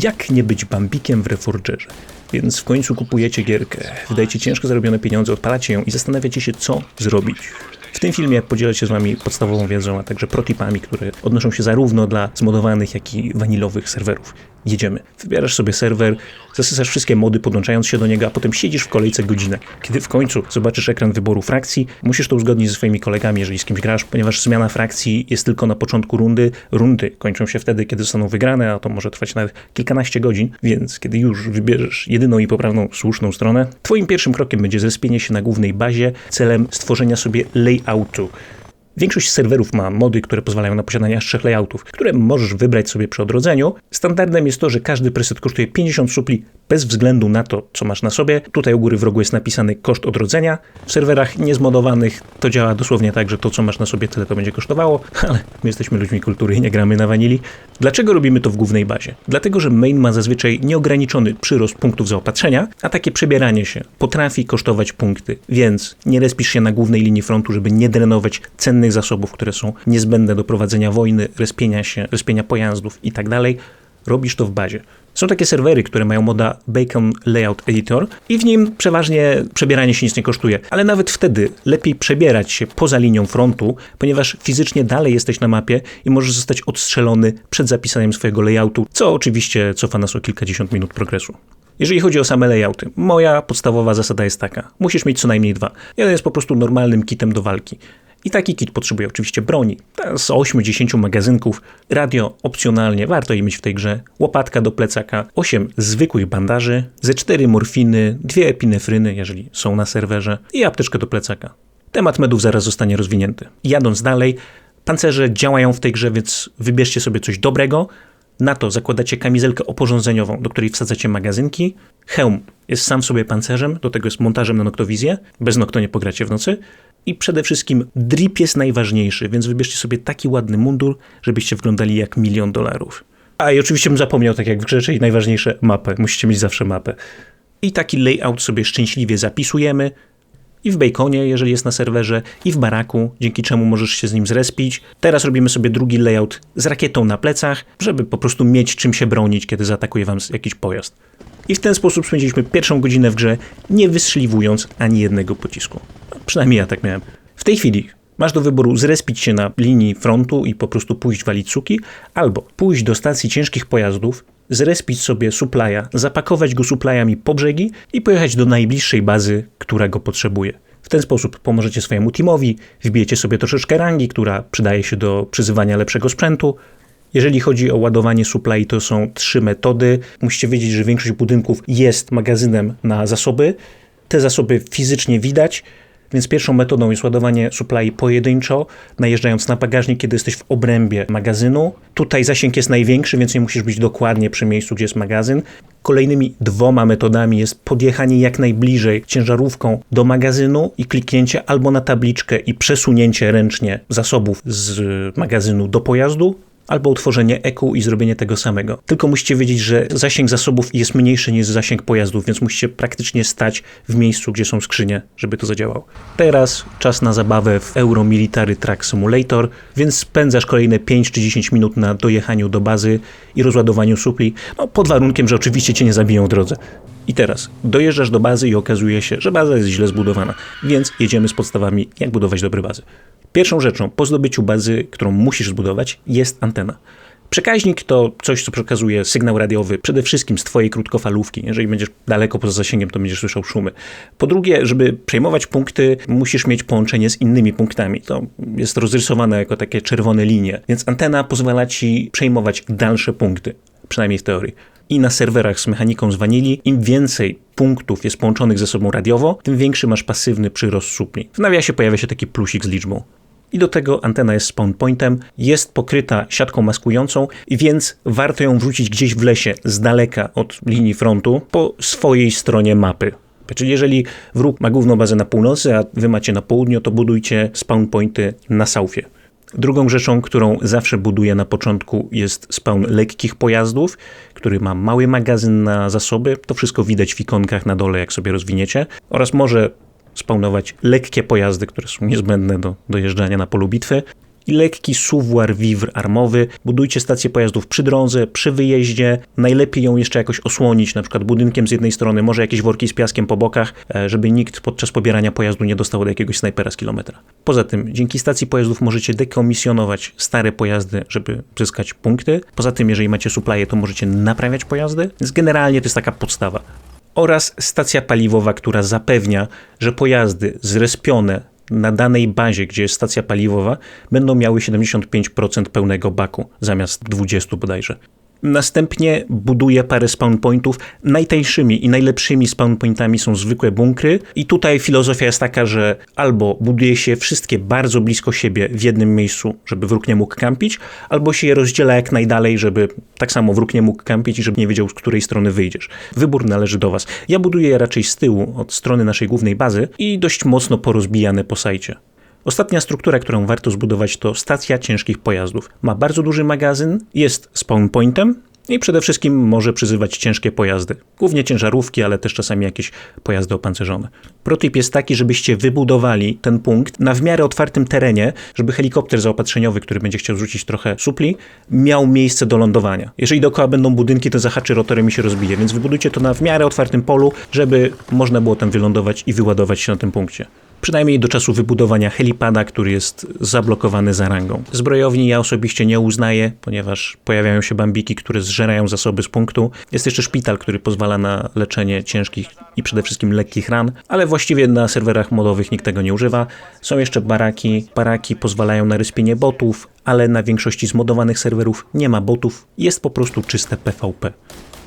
Jak nie być bambikiem w Reforgerze? Więc w końcu kupujecie gierkę, wydajecie ciężko zarobione pieniądze, odpalacie ją i zastanawiacie się, co zrobić. W tym filmie podzielę się z Wami podstawową wiedzą, a także protipami, które odnoszą się zarówno dla zmodowanych, jak i wanilowych serwerów. Jedziemy. Wybierasz sobie serwer, zasysasz wszystkie mody, podłączając się do niego, a potem siedzisz w kolejce godzinę. Kiedy w końcu zobaczysz ekran wyboru frakcji, musisz to uzgodnić ze swoimi kolegami, jeżeli z kimś grasz, ponieważ zmiana frakcji jest tylko na początku rundy. Rundy kończą się wtedy, kiedy zostaną wygrane, a to może trwać nawet kilkanaście godzin, więc kiedy już wybierzesz jedyną i poprawną, słuszną stronę, twoim pierwszym krokiem będzie zespienie się na głównej bazie celem stworzenia sobie layoutu. Większość serwerów ma mody, które pozwalają na posiadanie aż trzech layoutów, które możesz wybrać sobie przy odrodzeniu. Standardem jest to, że każdy preset kosztuje 50 supli bez względu na to, co masz na sobie. Tutaj u góry w rogu jest napisany koszt odrodzenia. W serwerach niezmodowanych to działa dosłownie tak, że to, co masz na sobie, tyle to będzie kosztowało, ale my jesteśmy ludźmi kultury i nie gramy na wanili. Dlaczego robimy to w głównej bazie? Dlatego, że main ma zazwyczaj nieograniczony przyrost punktów zaopatrzenia, a takie przebieranie się potrafi kosztować punkty, więc nie respisz się na głównej linii frontu, żeby nie drenować cennych zasobów, które są niezbędne do prowadzenia wojny, respienia się, respienia pojazdów itd. Tak Robisz to w bazie. Są takie serwery, które mają moda Bacon Layout Editor i w nim przeważnie przebieranie się nic nie kosztuje, ale nawet wtedy lepiej przebierać się poza linią frontu, ponieważ fizycznie dalej jesteś na mapie i możesz zostać odstrzelony przed zapisaniem swojego layoutu, co oczywiście cofa nas o kilkadziesiąt minut progresu. Jeżeli chodzi o same layouty, moja podstawowa zasada jest taka: musisz mieć co najmniej dwa. Jeden jest po prostu normalnym kitem do walki. I taki kit potrzebuje oczywiście broni, z 8-10 magazynków, radio opcjonalnie, warto je mieć w tej grze, łopatka do plecaka, 8 zwykłych bandaży, ze 4 morfiny, 2 epinefryny, jeżeli są na serwerze i apteczkę do plecaka. Temat medów zaraz zostanie rozwinięty. Jadąc dalej, pancerze działają w tej grze, więc wybierzcie sobie coś dobrego. Na to zakładacie kamizelkę oporządzeniową, do której wsadzacie magazynki. Hełm jest sam w sobie pancerzem, do tego jest montażem na noktowizję. Bez nokto nie pogracie w nocy. I przede wszystkim drip jest najważniejszy, więc wybierzcie sobie taki ładny mundur, żebyście wyglądali jak milion dolarów. A i oczywiście bym zapomniał, tak jak w grze, czyli najważniejsze mapę. Musicie mieć zawsze mapę. I taki layout sobie szczęśliwie zapisujemy. I w Baconie, jeżeli jest na serwerze, i w baraku, dzięki czemu możesz się z nim zrespić. Teraz robimy sobie drugi layout z rakietą na plecach, żeby po prostu mieć czym się bronić, kiedy zaatakuje wam jakiś pojazd. I w ten sposób spędziliśmy pierwszą godzinę w grze, nie wystrzeliwując ani jednego pocisku. Przynajmniej ja tak miałem. W tej chwili masz do wyboru zrespić się na linii frontu i po prostu pójść walić suki, albo pójść do stacji ciężkich pojazdów, zrespić sobie supplya, zapakować go supplyami po brzegi i pojechać do najbliższej bazy, która go potrzebuje. W ten sposób pomożecie swojemu teamowi, wbijecie sobie troszeczkę rangi, która przydaje się do przyzywania lepszego sprzętu. Jeżeli chodzi o ładowanie supply, to są trzy metody. Musicie wiedzieć, że większość budynków jest magazynem na zasoby. Te zasoby fizycznie widać, więc pierwszą metodą jest ładowanie supply pojedynczo, najeżdżając na bagażnik, kiedy jesteś w obrębie magazynu. Tutaj zasięg jest największy, więc nie musisz być dokładnie przy miejscu, gdzie jest magazyn. Kolejnymi dwoma metodami jest podjechanie jak najbliżej ciężarówką do magazynu i kliknięcie albo na tabliczkę i przesunięcie ręcznie zasobów z magazynu do pojazdu, albo utworzenie EQ i zrobienie tego samego. Tylko musicie wiedzieć, że zasięg zasobów jest mniejszy niż zasięg pojazdów, więc musicie praktycznie stać w miejscu, gdzie są skrzynie, żeby to zadziałało. Teraz czas na zabawę w Euro Military Track Simulator, więc spędzasz kolejne 5 czy 10 minut na dojechaniu do bazy i rozładowaniu supli, no pod warunkiem, że oczywiście cię nie zabiją w drodze. I teraz dojeżdżasz do bazy i okazuje się, że baza jest źle zbudowana, więc jedziemy z podstawami, jak budować dobre bazy. Pierwszą rzeczą po zdobyciu bazy, którą musisz zbudować, jest antena. Przekaźnik to coś, co przekazuje sygnał radiowy przede wszystkim z twojej krótkofalówki. Jeżeli będziesz daleko poza zasięgiem, to będziesz słyszał szumy. Po drugie, żeby przejmować punkty, musisz mieć połączenie z innymi punktami. To jest rozrysowane jako takie czerwone linie, więc antena pozwala ci przejmować dalsze punkty, przynajmniej w teorii. I na serwerach z mechaniką z wanili, im więcej punktów jest połączonych ze sobą radiowo, tym większy masz pasywny przyrost supli. W nawiasie pojawia się taki plusik z liczbą i do tego antena jest spawn pointem, jest pokryta siatką maskującą, więc warto ją wrzucić gdzieś w lesie, z daleka od linii frontu, po swojej stronie mapy. Czyli jeżeli wróg ma główną bazę na północy, a wy macie na południu, to budujcie spawn pointy na southie. Drugą rzeczą, którą zawsze buduję na początku jest spawn lekkich pojazdów, który ma mały magazyn na zasoby. To wszystko widać w ikonkach na dole, jak sobie rozwiniecie. Oraz może spawnować lekkie pojazdy, które są niezbędne do dojeżdżania na polu bitwy. i lekki suwar wiwr armowy. Budujcie stację pojazdów przy drodze, przy wyjeździe. Najlepiej ją jeszcze jakoś osłonić, na przykład budynkiem z jednej strony, może jakieś worki z piaskiem po bokach, e, żeby nikt podczas pobierania pojazdu nie dostał do jakiegoś snajpera z kilometra. Poza tym, dzięki stacji pojazdów możecie dekomisjonować stare pojazdy, żeby zyskać punkty. Poza tym, jeżeli macie supply, to możecie naprawiać pojazdy. Więc generalnie to jest taka podstawa oraz stacja paliwowa, która zapewnia, że pojazdy zrespione na danej bazie, gdzie jest stacja paliwowa, będą miały 75% pełnego baku zamiast 20 bodajże. Następnie buduje parę spawn pointów. Najtańszymi i najlepszymi spawn pointami są zwykłe bunkry. I tutaj filozofia jest taka, że albo buduje się wszystkie bardzo blisko siebie w jednym miejscu, żeby wróg nie mógł kampić, albo się je rozdziela jak najdalej, żeby tak samo wróg nie mógł kampić i żeby nie wiedział, z której strony wyjdziesz. Wybór należy do Was. Ja buduję je raczej z tyłu, od strony naszej głównej bazy i dość mocno porozbijane po sajcie. Ostatnia struktura, którą warto zbudować, to stacja ciężkich pojazdów. Ma bardzo duży magazyn, jest spawn pointem i przede wszystkim może przyzywać ciężkie pojazdy. Głównie ciężarówki, ale też czasami jakieś pojazdy opancerzone. Protip jest taki, żebyście wybudowali ten punkt na w miarę otwartym terenie, żeby helikopter zaopatrzeniowy, który będzie chciał zrzucić trochę supli, miał miejsce do lądowania. Jeżeli dookoła będą budynki, to zahaczy rotorem i się rozbije, więc wybudujcie to na w miarę otwartym polu, żeby można było tam wylądować i wyładować się na tym punkcie przynajmniej do czasu wybudowania helipada, który jest zablokowany za rangą. Zbrojowni ja osobiście nie uznaję, ponieważ pojawiają się bambiki, które zżerają zasoby z punktu. Jest jeszcze szpital, który pozwala na leczenie ciężkich i przede wszystkim lekkich ran, ale właściwie na serwerach modowych nikt tego nie używa. Są jeszcze baraki. Baraki pozwalają na ryspienie botów, ale na większości zmodowanych serwerów nie ma botów, jest po prostu czyste PvP.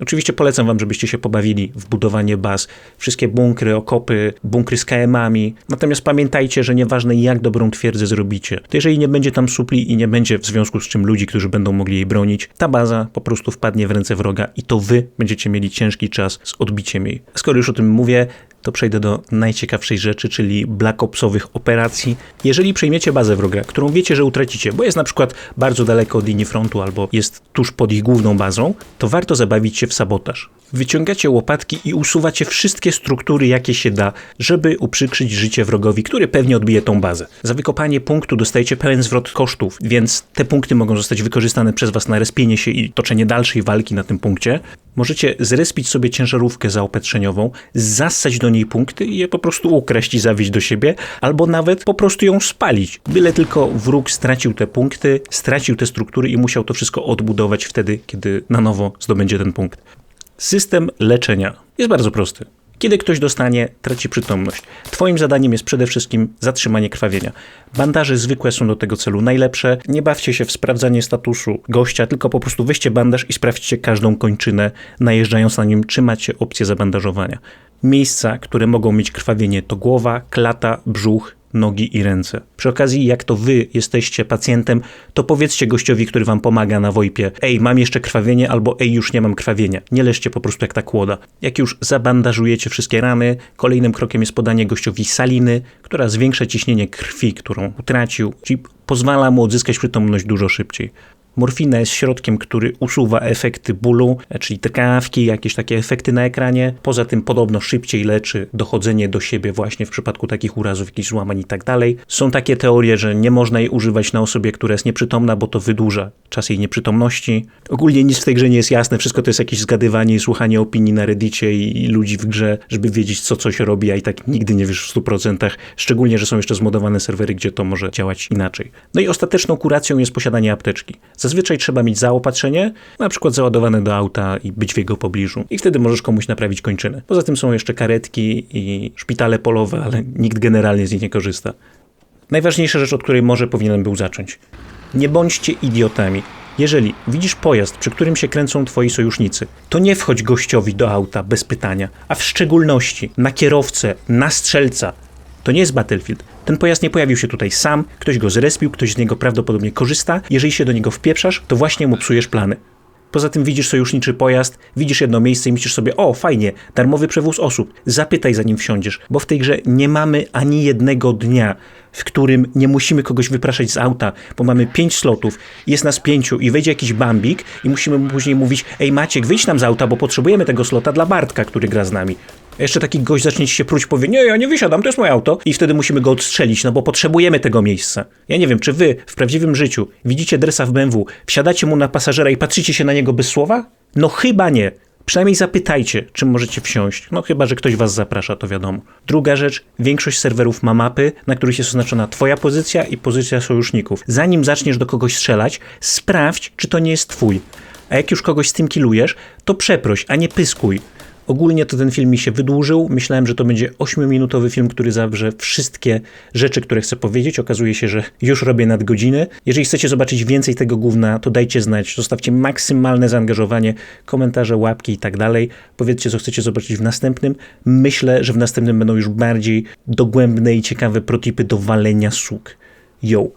Oczywiście polecam wam, żebyście się pobawili w budowanie baz. Wszystkie bunkry, okopy, bunkry z KM-ami. Natomiast pamiętajcie, że nieważne jak dobrą twierdzę zrobicie, to jeżeli nie będzie tam supli i nie będzie w związku z czym ludzi, którzy będą mogli jej bronić, ta baza po prostu wpadnie w ręce wroga i to wy będziecie mieli ciężki czas z odbiciem jej. Skoro już o tym mówię, to przejdę do najciekawszej rzeczy, czyli Black Opsowych operacji. Jeżeli przejmiecie bazę wroga, którą wiecie, że utracicie, bo jest na przykład bardzo daleko od linii frontu albo jest tuż pod ich główną bazą, to warto zabawić się w sabotaż. Wyciągacie łopatki i usuwacie wszystkie struktury, jakie się da, żeby uprzykrzyć życie wrogowi, który pewnie odbije tą bazę. Za wykopanie punktu dostajecie pełen zwrot kosztów, więc te punkty mogą zostać wykorzystane przez was na respienie się i toczenie dalszej walki na tym punkcie. Możecie zrespić sobie ciężarówkę zaopatrzeniową, zassać do niej punkty i je po prostu ukraść i zawieźć do siebie, albo nawet po prostu ją spalić. Byle tylko wróg stracił te punkty, stracił te struktury i musiał to wszystko odbudować wtedy, kiedy na nowo zdobędzie ten punkt. System leczenia jest bardzo prosty. Kiedy ktoś dostanie, traci przytomność. Twoim zadaniem jest przede wszystkim zatrzymanie krwawienia. Bandaże zwykłe są do tego celu najlepsze. Nie bawcie się w sprawdzanie statusu gościa, tylko po prostu weźcie bandaż i sprawdźcie każdą kończynę, najeżdżając na nim, czy macie opcję zabandażowania. Miejsca, które mogą mieć krwawienie to głowa, klata, brzuch, nogi i ręce. Przy okazji, jak to wy jesteście pacjentem, to powiedzcie gościowi, który wam pomaga na wojpie, ej, mam jeszcze krwawienie, albo ej, już nie mam krwawienia. Nie leżcie po prostu jak ta kłoda. Jak już zabandażujecie wszystkie rany, kolejnym krokiem jest podanie gościowi saliny, która zwiększa ciśnienie krwi, którą utracił, czyli pozwala mu odzyskać przytomność dużo szybciej. Morfina jest środkiem, który usuwa efekty bólu, czyli drgawki, jakieś takie efekty na ekranie. Poza tym podobno szybciej leczy dochodzenie do siebie właśnie w przypadku takich urazów, jakichś złamań i tak dalej. Są takie teorie, że nie można jej używać na osobie, która jest nieprzytomna, bo to wydłuża czas jej nieprzytomności. Ogólnie nic w tej grze nie jest jasne, wszystko to jest jakieś zgadywanie i słuchanie opinii na reddicie i, i ludzi w grze, żeby wiedzieć co coś robi, a i tak nigdy nie wiesz w 100%, szczególnie, że są jeszcze zmodowane serwery, gdzie to może działać inaczej. No i ostateczną kuracją jest posiadanie apteczki. Zazwyczaj trzeba mieć zaopatrzenie, na przykład załadowane do auta i być w jego pobliżu. I wtedy możesz komuś naprawić kończynę. Poza tym są jeszcze karetki i szpitale polowe, ale nikt generalnie z nich nie korzysta. Najważniejsza rzecz, od której może powinienem był zacząć. Nie bądźcie idiotami. Jeżeli widzisz pojazd, przy którym się kręcą twoi sojusznicy, to nie wchodź gościowi do auta bez pytania, a w szczególności na kierowcę, na strzelca. To nie jest Battlefield. Ten pojazd nie pojawił się tutaj sam, ktoś go zrespił, ktoś z niego prawdopodobnie korzysta. Jeżeli się do niego wpieprzasz, to właśnie mu psujesz plany. Poza tym widzisz sojuszniczy pojazd, widzisz jedno miejsce i myślisz sobie, o fajnie, darmowy przewóz osób, zapytaj zanim wsiądziesz, bo w tej grze nie mamy ani jednego dnia, w którym nie musimy kogoś wypraszać z auta, bo mamy pięć slotów, jest nas pięciu i wejdzie jakiś bambik i musimy mu później mówić, ej Maciek, wyjdź nam z auta, bo potrzebujemy tego slota dla Bartka, który gra z nami. Jeszcze taki gość zacznie ci się pruć, powie, nie, ja nie wysiadam, to jest moje auto. I wtedy musimy go odstrzelić, no bo potrzebujemy tego miejsca. Ja nie wiem, czy wy w prawdziwym życiu widzicie dresa w BMW, wsiadacie mu na pasażera i patrzycie się na niego bez słowa? No chyba nie. Przynajmniej zapytajcie, czym możecie wsiąść. No chyba, że ktoś was zaprasza, to wiadomo. Druga rzecz, większość serwerów ma mapy, na których jest oznaczona twoja pozycja i pozycja sojuszników. Zanim zaczniesz do kogoś strzelać, sprawdź, czy to nie jest twój. A jak już kogoś z tym kilujesz, to przeproś, a nie pyskuj. Ogólnie to ten film mi się wydłużył. Myślałem, że to będzie 8-minutowy film, który zawrze wszystkie rzeczy, które chcę powiedzieć. Okazuje się, że już robię nadgodziny. Jeżeli chcecie zobaczyć więcej tego gówna, to dajcie znać. Zostawcie maksymalne zaangażowanie, komentarze, łapki i tak dalej. Powiedzcie, co chcecie zobaczyć w następnym. Myślę, że w następnym będą już bardziej dogłębne i ciekawe protipy do walenia sług. Yo!